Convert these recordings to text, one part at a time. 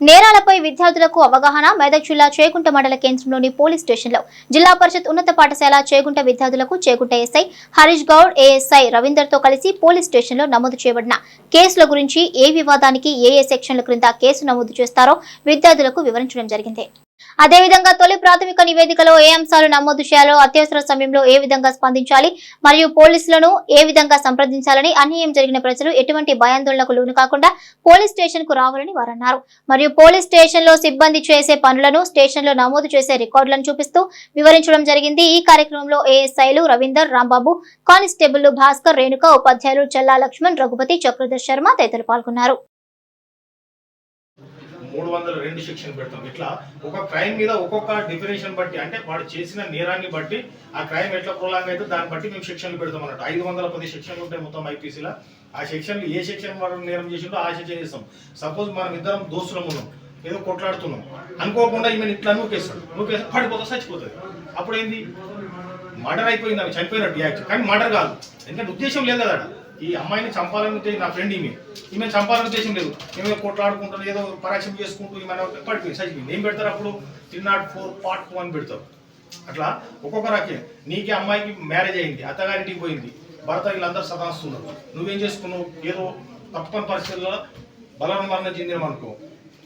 నేరాలపై విద్యార్థులకు అవగాహన మెదక్ జిల్లా చేకుంట మండల కేంద్రంలోని పోలీస్ స్టేషన్లో జిల్లా పరిషత్ ఉన్నత పాఠశాల చేగుంట విద్యార్థులకు చేకుంట ఎస్ఐ హరీష్ గౌడ్ ఏఎస్ఐ రవీందర్తో కలిసి పోలీస్ స్టేషన్లో నమోదు చేయబడిన కేసుల గురించి ఏ వివాదానికి ఏ ఏ సెక్షన్ల క్రింద కేసు నమోదు చేస్తారో విద్యార్థులకు వివరించడం జరిగింది. అదేవిధంగా తొలి ప్రాథమిక నివేదికలో ఏ అంశాలు నమోదు చేయాలో అత్యవసర సమయంలో ఏ విధంగా స్పందించాలి మరియు పోలీసులను ఏ విధంగా సంప్రదించాలని అన్యాయం జరిగిన ప్రజలు ఎటువంటి భయాందోళనకు లోను కాకుండా పోలీస్ స్టేషన్కు రావాలని వారు అన్నారు మరియు పోలీస్ స్టేషన్లో సిబ్బంది చేసే పనులను స్టేషన్లో నమోదు చేసే రికార్డులను చూపిస్తూ వివరించడం జరిగింది. ఈ కార్యక్రమంలో ఏఎస్ఐలు రవీందర్ రాంబాబు కానిస్టేబుల్ భాస్కర్ రేణుక ఉపాధ్యాయులు చల్లా లక్ష్మణ్ రఘుపతి చక్రధర్ శర్మ తదితరులు పాల్గొన్నారు. మూడు వందల రెండు సెక్షన్ పెడతాం. ఇట్లా ఒక క్రైమ్ మీద ఒక్కొక్క డిఫినేషన్ బట్టి అంటే వాడు చేసిన నేరాన్ని బట్టి ఆ క్రైమ్ ఎట్లా ప్రొలాంగ్ అయితే దాన్ని బట్టి మేము సెక్షన్లు పెడతాం అన్నట్టు ఐదు వందల పది సెక్షన్లు ఉంటాయి మొత్తం ఐపీసీలో ఆ సెక్షన్లు ఏ సెక్షన్ వాడు నేరం చేసిండో ఆ సెక్షన్ చేస్తాం. సపోజ్ మనం ఇద్దరం దోస్తులం ఉన్నాం ఏదో కొట్లాడుతున్నాం. అనుకోకుండా ఈమెను ఇట్లా నూకేస్తాడు. నూకేస్తే పడిపోతా చచ్చిపోతుంది అప్పుడు ఏంది మర్డర్ అయిపోయింది ఆమె చనిపోయినట్టు యాక్చువల్ కానీ మర్డర్ కాదు. ఎందుకంటే ఉద్దేశం లేదు కదా ఈ అమ్మాయిని చంపాలని ఉద్దేశం నా ఫ్రెండ్ ఈమె. ఈమె చంపాలని ఉద్దేశం లేదు. ఈమె కొట్లాడుకుంటారు ఏదో పరాక్షం చేసుకుంటూ ఈమె పడిపోయింది చచ్చిపోయింది ఏం పెడతారు అప్పుడు? Three nought four part two అని పెడతారు. అట్లా? ఒక్కొక్క రకే నీకే అమ్మాయికి మ్యారేజ్ అయింది అత్తగారింటికి పోయింది. భర్త వీళ్ళందరూ సదాస్తున్నారు. నువ్వేం చేసుకున్నావు? ఏదో తప్పని పరిస్థితుల్లో బలం మరణం చెందిన అనుకో.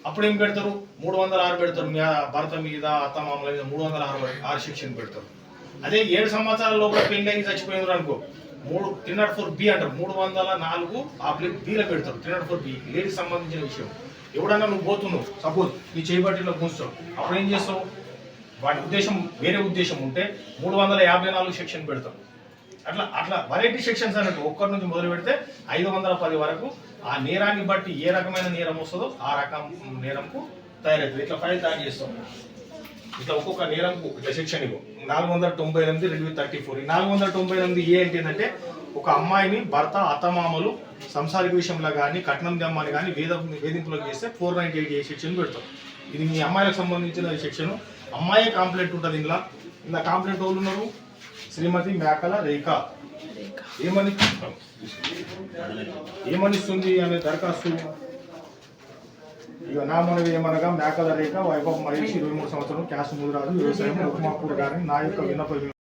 అప్పుడు ఏం పెడతారు? మూడు వందల ఆరు పెడతారు. మీ భర్త మీద అత్తమామల మీద మూడు వందల ఆరు ఆరు శిక్షణ పెడతారు. అదే ఏడు సంవత్సరాల లోపల పెళ్ళి అయ్యి చచ్చిపోయినారు అనుకో. మూడు త్రీ నాట్ ఫోర్ బి అంటారు. మూడు వందల నాలుగు ఆ ప్లేట్ బీలో పెడతారు. Three nought four B ladies సంబంధించిన విషయం. ఎవడన్నా నువ్వు పోతున్నావు సపోజ్ నీ చేయబట్టిలో కూర్చోవు అప్పుడు ఏం చేస్తావు? వాటి ఉద్దేశం వేరే ఉద్దేశం ఉంటే మూడు వందల యాభై నాలుగు సెక్షన్ పెడతాం. అట్లా అట్లా వెరైటీ సెక్షన్స్ అన్నట్టు ఒక్కరి నుంచి మొదలు పెడితే ఐదు వందల పది వరకు ఆ నేరాన్ని బట్టి ఏ రకమైన నేరం వస్తుందో ఆ రకం నేరంకు తయారవుతుంది. ఇట్లా ఫైల్ తయారు చేస్తాం. ఇట్లా ఒక్కొక్క నేరంకు ఇట్లా సెక్షన్ ఇవ్వు నాలుగు వందల తొంభై ఎనిమిది రెండు థర్టీ ఫోర్. నాలుగు వందల తొంభై ఎనిమిది ఏ ఏంటంటే ఒక అమ్మాయిని భర్త అత్తమామలు సంసారిక విషయంలో కానీ కట్నం దమ్మని కానీ వేద వేధింపులకు చేస్తే four ninety eight A section పెడతాం. ఇది మీ అమ్మాయిలకు సంబంధించిన సెక్షన్ అమ్మాయి కాంప్లైంట్ ఉంటుంది ఇందులో. ఇలా కాంప్లైంట్ వాళ్ళు ఉన్నారు? శ్రీమతి మేకల రేఖ. ఏమని ఏమనిస్తుంది అనే దరఖాస్తు? ఇక నా మనవి ఏమనగా మేకల రేఖ వైభవం మహేష్ ఇరవై మూడు సంవత్సరం క్యాష్ ముదిరాజు వ్యవసాయం ఉప్మాపూర్ గారిని నా యొక్క విన్నపం